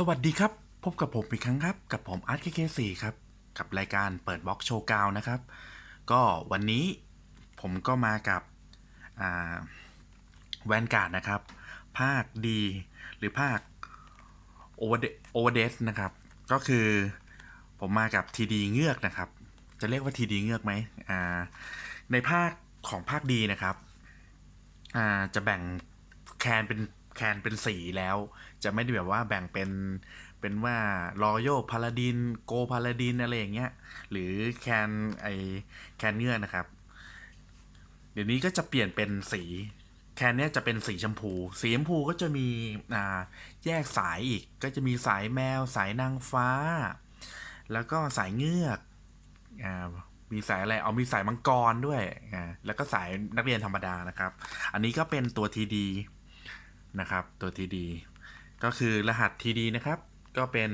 สวัสดีครับ พบกับผมอีกครั้งครับ กับผมอาร์ตเคเคสี่ครับ กับรายการเปิดบล็อกโชว์กาวนะครับ ก็วันนี้ผมก็มากับแวนการ์ดนะครับ ภาคดีหรือภาคโอเวอร์เดสนะครับ ก็คือผมมากับทีดีเงือกนะครับ จะเรียกว่าทีดีเงือกไหมในภาคของภาคดีนะครับจะแบ่งแคนเป็น แคนเป็นสีแล้ว จะไม่ได้แบบว่าแบ่งเป็นเป็นว่ารอยัลพาลาดินโกพาลาดินอะไรอย่างเงี้ยหรือแคนไอแคนเงื่อนะครับ เดี๋ยวนี้ก็จะเปลี่ยนเป็นสีแคนเนี้ยจะเป็นสีชมพู สีชมพูก็จะมีอ่าแยกสายอีก ก็จะมีสายแมว สายนางฟ้า แล้วก็สายเงือกอ่ามีสายอะไร เอามีสายมังกรด้วยอ่าแล้วก็สายนักเรียนธรรมดานะครับ อันนี้ก็เป็นตัวทีดี นะครับ ตัวทีดีก็คือรหัสทีดีนะครับ ก็เป็น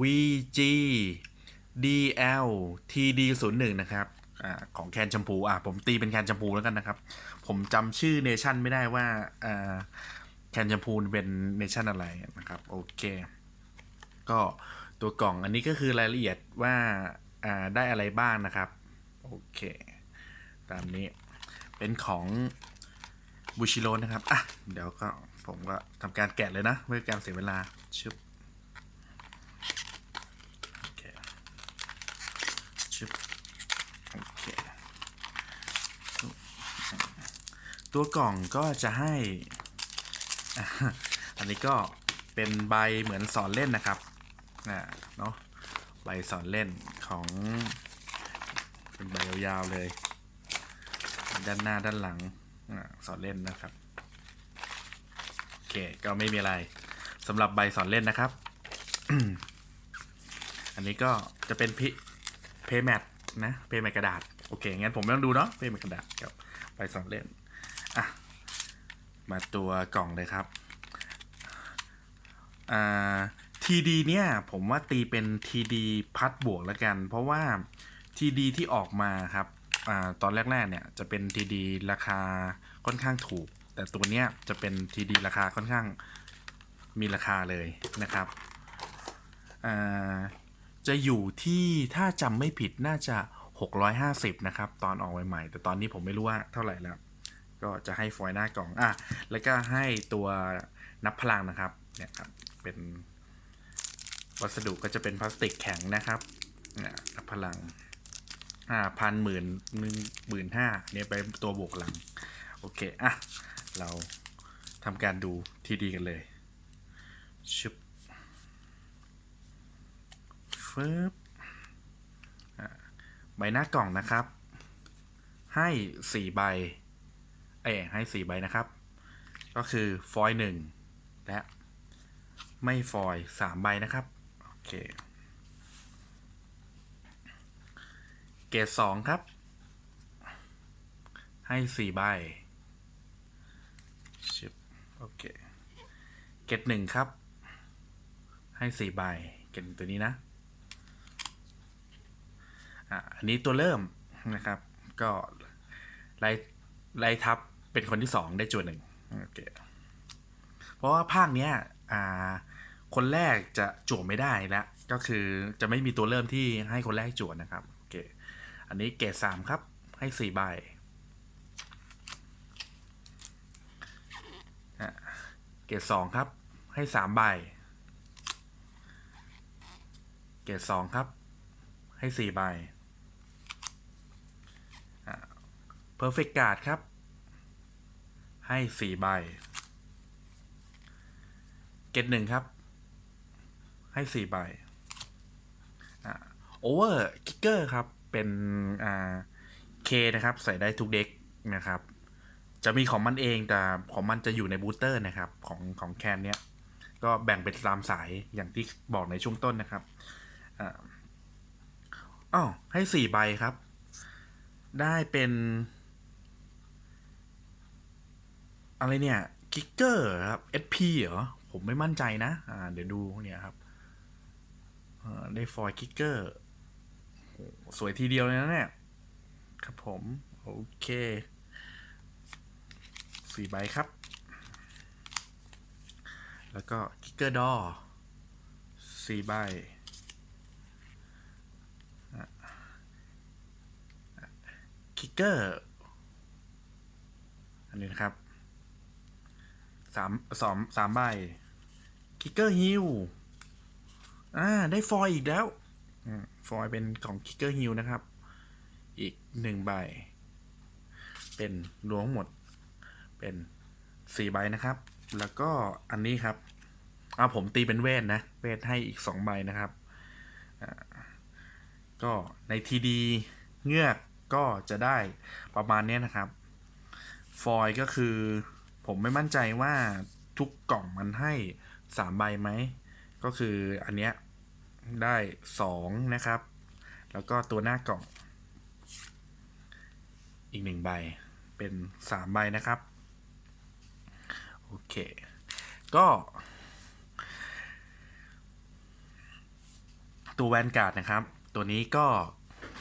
VG DL TD 0 1นะครับอของแคนชมพูอะผมตีเป็นแคนชมพูแล้วกันนะครับ ผมจำชื่อเนชั่นไม่ได้ว่าแคนชมพูเป็นเนชั่นอะไรนะครับโอเค ก็ตัวกล่องอันนี้ก็คือรายละเอียดว่าอ่าได้อะไรบ้างนะครับโอเค ตามนี้เป็นของบูชิโรนะครับ อะ เดี๋ยวก็ ผมก็ทำการแกะเลยนะเพื่อการเสียเวลาชึบโอเคชึบโอเคตัวกล่องก็จะให้ อันนี้ก็เป็นใบเหมือนสอนเล่นนะครับนะเนาะใบสอนเล่นของเป็นใบยาวๆเลย ด้านหน้าด้านหลังสอนเล่นนะครับ ก็ไม่มีอะไรสำหรับใบสอนเล่นนะครับ อันนี้ก็จะเป็นพิเพย์แมทนะเพย์แมทกระดาษ โอเค งั้นผมไม่ต้องดูเนาะเพย์แมทกระดาษกับใบสอนเล่น อะ มาตัวกล่องเลยครับ อ่า TD เนี่ย ผมว่าตีเป็น TD พัดบวกแล้วกัน เพราะว่า TD ที่ออกมาครับอ่าตอนแรกๆเนี่ยจะเป็น TD ราคาค่อนข้างถูก แต่ตัวเนี้ยจะเป็น TD ราคาค่อนข้างมีราคาเลยนะครับจะอยู่ที่ถ้าจำไม่ผิดน่าจะ 650 นะครับ ตอนออกใหม่ๆแต่ตอนนี้ผมไม่รู้ว่าเท่าไหร่แล้ว ก็จะให้ฟอยหน้ากล่องอะแล้วก็ให้ตัวนับพลังนะครับเนี่ยครับเป็นวัสดุก็จะเป็นพลาสติกแข็งนะครับนับพลังห้าพันหมื่นหนึ่งหมื่นห้าเนี่ยไปตัวบวกหลัง โอเค อะ เราทำการดูทีดีกันเลยชึบฟึบใบหน้ากล่องนะครับ ให้สี่ใบ เอ้ให้สี่ใบนะครับ ก็คือฟอยล์หนึ่งและไม่ฟอยล์สามใบนะครับ โอเค เกรดสองครับ ให้สี่ใบ โอเค เกรดหนึ่งครับ ให้สี่ใบ เกรดตัวนี้นะ อะ อันนี้ตัวเริ่มนะครับ ก็ไล่ไล่ทับเป็นคนที่สองได้จวนหนึ่งโอเค เพราะว่าภาคเนี้ย อ่า คนแรกจะจั่วไม่ได้แล้ว ก็คือจะไม่มีตัวเริ่มที่ให้คนแรกจั่วนะครับ โอเค อันนี้เกรดสามครับ ให้สี่ใบอะ เกรดสองครับ ให้สามใบ เกรดสองครับ ให้สี่ใบอะ perfect card ครับ ให้สี่ใบ เกรดหนึ่งครับ ให้สี่ใบโอเวอร์คิกเกอร์ครับ เป็นอ่าเคนะครับ ใส่ได้ทุกเด็กนะครับ จะมีของมันเองแต่ของมันจะอยู่ในบูสเตอร์นะครับของของแคนเนี้ยก็แบ่งเป็นตามสายอย่างที่บอกในช่วงต้นนะครับอ่าอ้าวให้สี่ใบครับ ได้เป็น อะไรเนี่ยคิกเกอร์ครับ SP เหรอ ผมไม่มั่นใจนะ อ่า เดี๋ยวดูเนี่ยครับได้ฟอยคิกเกอร์ สวยทีเดียวเลยนะเนี่ย ครับผม โอเค สี่ใบครับ แล้วก็คิกเกอร์ดอสี่ใบคิกเกอร์ อันนี้นะครับสามสองสามใบคิกเกอร์ฮิลอ่า ได้ฟอยอีกแล้วอฟอยเป็นของคิกเกอร์ฮิลนะครับ อีกหนึ่งใบ เป็นรวมทั้งหมด เป็นสี่ใบนะครับ แล้วก็อันนี้ครับเอาผมตีเป็นเวทนะ เวทให้อีกสองใบนะครับ ก็ในทีดีเงือกก็จะได้ประมาณนี้นะครับ ฟอยล์ก็คือผมไม่มั่นใจว่าทุกกล่องมันให้สามใบไหม ก็คืออันเนี้ยได้สองนะครับ แล้วก็ตัวหน้ากล่อง อีกหนึ่งใบเป็นสามใบนะครับ โอเค ก็ ตัวแวนการ์ดนะครับ ตัวนี้ก็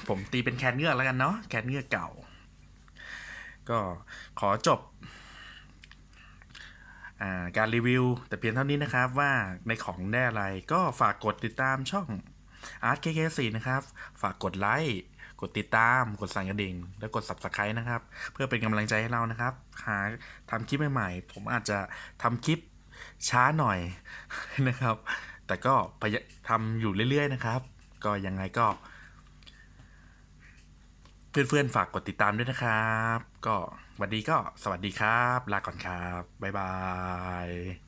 ผมตีเป็นแคนเงือกแล้วกันเนาะแคนเงือกเก่า ก็ขอจบการรีวิว แต่เพียงเท่านี้นะครับว่าในของได้อะไรก็ฝากกดติดตามช่อง Art KK4 นะครับ ฝากกดไลค์ กดติดตาม กดสั่นกระดิ่ง และกด Subscribe นะครับ เพื่อเป็นกำลังใจให้เรานะครับ หาทำคลิปใหม่ๆ ผมอาจจะทำคลิปช้าหน่อยนะครับ แต่ก็พยายทำอยู่เรื่อยๆ นะครับ ก็ยังไงก็ เพื่อนๆ ฝากกดติดตามด้วยนะครับ ก็วันนี้ก็สวัสดีครับ ลาก่อนครับ บ๊ายบาย